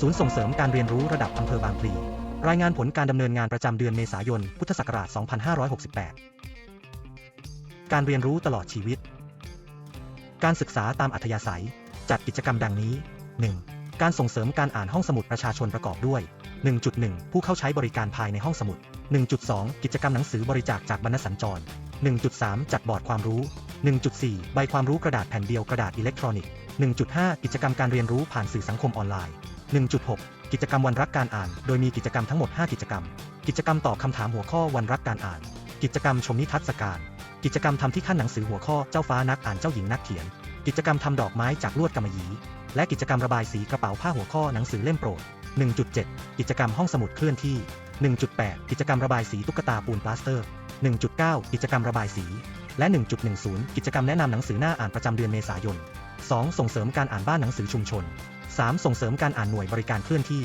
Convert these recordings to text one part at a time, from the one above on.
ศูนย์ส่งเสริมการเรียนรู้ระดับอำเภอบางพลี รายงานผลการดำเนินงานประจำเดือนเมษายน พุทธศักราช 2568 การเรียนรู้ตลอดชีวิต การศึกษาตามอัธยาศัย จัดกิจกรรมดังนี้ 1. การส่งเสริมการอ่านห้องสมุดประชาชนประกอบด้วย 1.1 ผู้เข้าใช้บริการภายในห้องสมุด 1.2 กิจกรรมหนังสือบริจาคจากบรรณสัญจร 1.3 จัดบอร์ดความรู้ 1.4 ใบความรู้กระดาษแผ่นเดียวกระดาษอิเล็กทรอนิกส์ 1.5 กิจกรรมการเรียนรู้ผ่านสื่อสังคมออนไลน์ 1.6 กิจกรรมวันรักการอ่าน โดยมีกิจกรรมทั้งหมด 5 กิจกรรม กิจกรรมตอบคำถามหัวข้อวันรักการอ่าน กิจกรรมชมนิทรรศการ กิจกรรมทำที่ขั้นหนังสือหัวข้อเจ้าฟ้านักอ่านเจ้าหญิงนักเขียน กิจกรรมทำดอกไม้จากลวดกำมะหยี่และกิจกรรมระบายสีกระเป๋าผ้าหัวข้อหนังสือเล่มโปรด 1.7 กิจกรรมห้องสมุดเคลื่อนที่ 1.8 กิจกรรมระบายสีตุ๊กตาปูนปลาสเตอร์ 1.9 กิจกรรมระบายสี และ 1.10 กิจกรรมแนะนำหนังสือหน้าอ่านประจำเดือนเมษายน 2. ส่งเสริมการอ่านบ้านหนังสือชุมชน 3. ส่งเสริมการอ่านหน่วยบริการเคลื่อนที่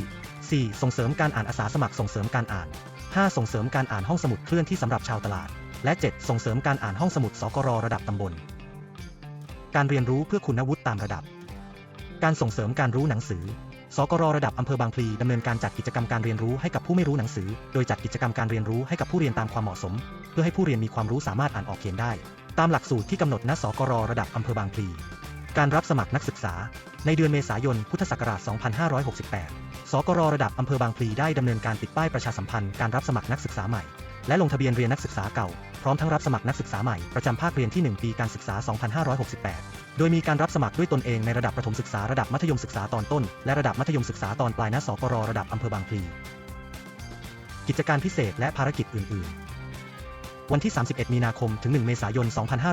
4. ส่งเสริมการอ่านอาสาสมัครส่งเสริมการอ่าน 5. ส่งเสริมการอ่านห้องสมุดเคลื่อนที่สำหรับชาวตลาด และ 7. ส่งเสริมการอ่านห้องสมุดสกรระดับตำบล การเรียนรู้เพื่อคุณวุฒิตามระดับ การส่งเสริมการรู้หนังสือ สกรระดับอำเภอบางพลีดำเนินการจัดกิจกรรมการเรียนรู้ให้กับผู้ไม่รู้หนังสือ โดยจัดกิจกรรมการเรียนรู้ให้กับผู้เรียนตามความเหมาะสม เพื่อให้ผู้เรียนมีความรู้สามารถอ่านออกเขียนได้ ตามหลักสูตรที่กำหนดณ สกรระดับอำเภอบางพลี การรับสมัครนักศึกษา ในเดือนเมษายน พุทธศักราช 2568 สกรระดับอำเภอบางพลีได้ดำเนินการติดป้ายประชาสัมพันธ์การรับสมัครนักศึกษาใหม่ และลงทะเบียนเรียนนักศึกษาเก่า พร้อมทั้งรับสมัครนักศึกษาใหม่ประจำภาคเรียนที่ 1 ปีการศึกษา 2568 โดยมีการรับสมัครด้วยตนเองในระดับประถมศึกษาระดับมัธยมศึกษาตอนต้น และระดับมัธยมศึกษาตอนปลายณสกรระดับอำเภอบางพลีกิจการพิเศษและภารกิจอื่น ๆ วันที่ 31 มีนาคม ถึง 1 เมษายน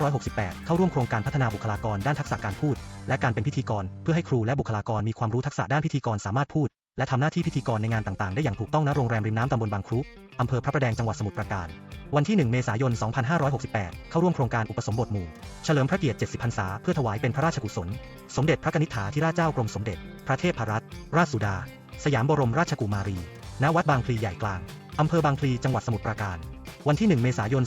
2568 เข้าร่วมโครงการพัฒนาบุคลากรด้านทักษะการพูด และการเป็นพิธีกร เพื่อให้ครูและบุคลากรมีความรู้ทักษะด้านพิธีกรสามารถพูด และทำหน้าที่พิธีกรในงานต่างๆ ได้อย่างถูกต้องณโรงแรมริมน้ำตำบลบางครุอำเภอพระประแดงจังหวัดสมุทรปราการ วันที่ 1 เมษายน 2568 เข้าร่วมโครงการอุปสมบทหมู่ เฉลิมพระเกียรติ 70 พรรษา เพื่อถวายเป็นพระราชกุศล สมเด็จพระนิษฐาธิราชเจ้ากรมสมเด็จ พระเทพรัตนราชสุดา สยามบรมราชกุมารี ณ วัดบางพลีใหญ่กลางอำเภอบางพลีจังหวัดสมุทรปราการ วันที่ 1 เมษายน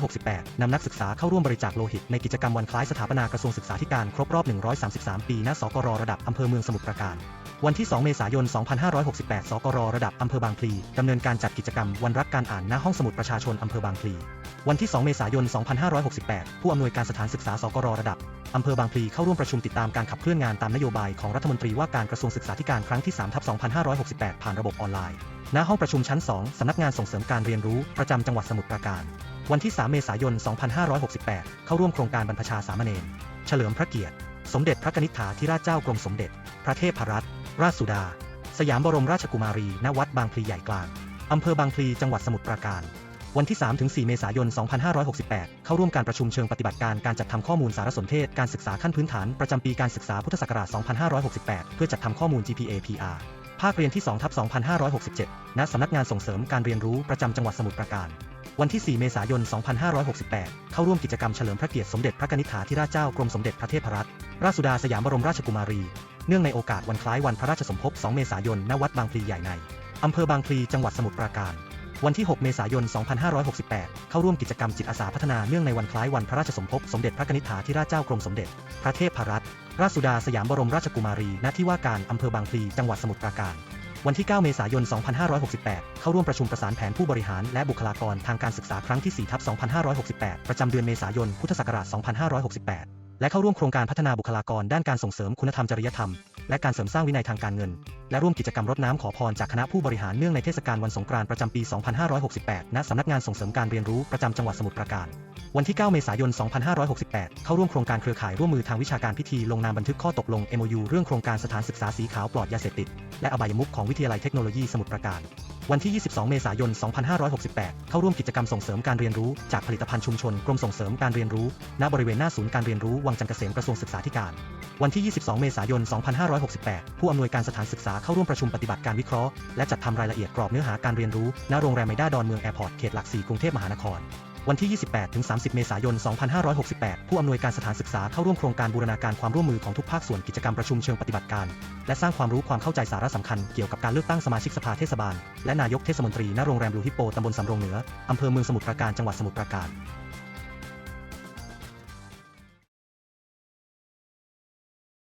2568 นำนักศึกษาเข้าร่วมบริจาคโลหิต ในกิจกรรมวันคล้ายสถาปนากระทรวงศึกษาธิการครบรอบ 133 ปีณสกรระดับอำเภอเมืองสมุทรปราการวันที่ 2 เมษายน 2568 สกร ระดับอำเภอบางพลี ดำเนินการจัดกิจกรรมวันรักการอ่านณห้องสมุดประชาชนอำเภอบางพลี วันที่ 2 เมษายน 2568 ผู้อำนวยการสถานศึกษา สกร ระดับอำเภอบางพลีเข้าร่วมประชุมติดตามการขับเคลื่อนงานตามนโยบายของรัฐมนตรีว่าการกระทรวงศึกษาธิการครั้งที่3ทับ2568 ผ่านระบบออนไลน์ณ ห้องประชุมชั้น 2 สำนักงานส่งเสริมการเรียนรู้ประจำจังหวัดสมุทรปราการ วันที่ 3 เมษายน 2568 เข้าร่วมโครงการบรรพชาสามเณร เฉลิมพระเกียรติ สมเด็จพระนิษฐาธิราชเจ้ากรมสมเด็จ พระเทพรัตนราชสุดา สยามบรมราชกุมารี ณ วัดบางพลีใหญ่กลาง อำเภอบางพลี จังหวัดสมุทรปราการ วันที่ 3-4 เมษายน 2568 เข้าร่วมการประชุมเชิงปฏิบัติการการจัดทำข้อมูลสารสนเทศการศึกษาขั้นพื้นฐานประจำปีการศึกษาพุทธศักราช 2568 เพื่อจัดทำข้อมูล GPA PR ภาคเรียนที่2ทับ2567 ณ สำนักงานส่งเสริมการเรียนรู้ประจำจังหวัดสมุทรปราการ วันที่ 4 เมษายน 2568 เข้าร่วมกิจกรรมเฉลิมพระเกียรติสมเด็จพระกนิษฐาธิราชเจ้ากรมสมเด็จพระเทพรัตนราชสุดาสยามบรมราชกุมารี เนื่องในโอกาสวันคล้ายวันพระราชสมภพ 2 เมษายน ณ วัดบางพลีใหญ่ใน อำเภอบางพลี จังหวัดสมุทรปราการ วันที่ 6 เมษายน 2568 เข้าร่วมกิจกรรมจิตอาสาพัฒนาเนื่องในวันคล้ายวันพระราชสมภพสมเด็จพระกนิษฐาธิราชเจ้ากรมสมเด็จ พระเทพรัตนราชสุดาสยามบรมราชกุมารี ณ ที่ว่าการอำเภอบางพลี จังหวัดสมุทรปราการ วันที่ 9 เมษายน 2568 เข้าร่วมประชุมประสานแผนผู้บริหารและบุคลากรทางการศึกษาครั้งที่4ทับ2568 ประจำเดือนเมษายน พุทธศักราช 2568 และเข้าร่วมโครงการพัฒนาบุคลากรด้านการส่งเสริมคุณธรรมจริยธรรม และการเสริมสร้างวินัยทางการเงิน และร่วมกิจกรรมรดน้ำขอพรจากคณะผู้บริหารเนื่องในเทศกาลวันสงกรานต์ประจำปี 2568 ณ สำนักงานส่งเสริมการเรียนรู้ประจำจังหวัดสมุทรปราการวันที่ 9 เมษายน 2568 เข้าร่วมโครงการเครือข่ายร่วมมือทางวิชาการพิธีลงนามบันทึกข้อตกลง MOU เรื่องโครงการสถานศึกษาสีขาวปลอดยาเสพติด และอบายมุขของวิทยาลัยเทคโนโลยีสมุทรปราการ วันที่ 22 เมษายน 2568 เข้าร่วมกิจกรรมส่งเสริมการเรียนรู้จากผลิตภัณฑ์ชุมชนกรมส่งเสริมการเรียนรู้ ณ บริเวณหน้าศูนย์การเรียนรู้วังจันทร์เกษมกระทรวงศึกษาธิการ วันที่ 22 เมษายน 2568 ผู้อำนวยการสถานศึกษาเข้าร่วมประชุมปฏิบัติการวิเคราะห์และจัดทำรายละเอียดกรอบเนื้อหาการเรียนรู้ณโรงแรมไมด้าดอนเมืองแอร์พอร์ตเขตหลักสี่กรุงเทพมหานคร วันที่ 28-30 เมษายน 2568 ผู้อำนวยการสถานศึกษาเข้าร่วมโครงการบูรณาการความร่วมมือของทุกภาคส่วนกิจกรรมประชุมเชิงปฏิบัติการ และสร้างความรู้ความเข้าใจสาระสำคัญเกี่ยวกับการเลือกตั้งสมาชิกสภาเทศบาล และนายกเทศมนตรีณโรงแรมลูฮิปโปตำบลสำโรงเหนืออำเภอเมืองสมุทรปราการจังหวัดสมุทรปราการ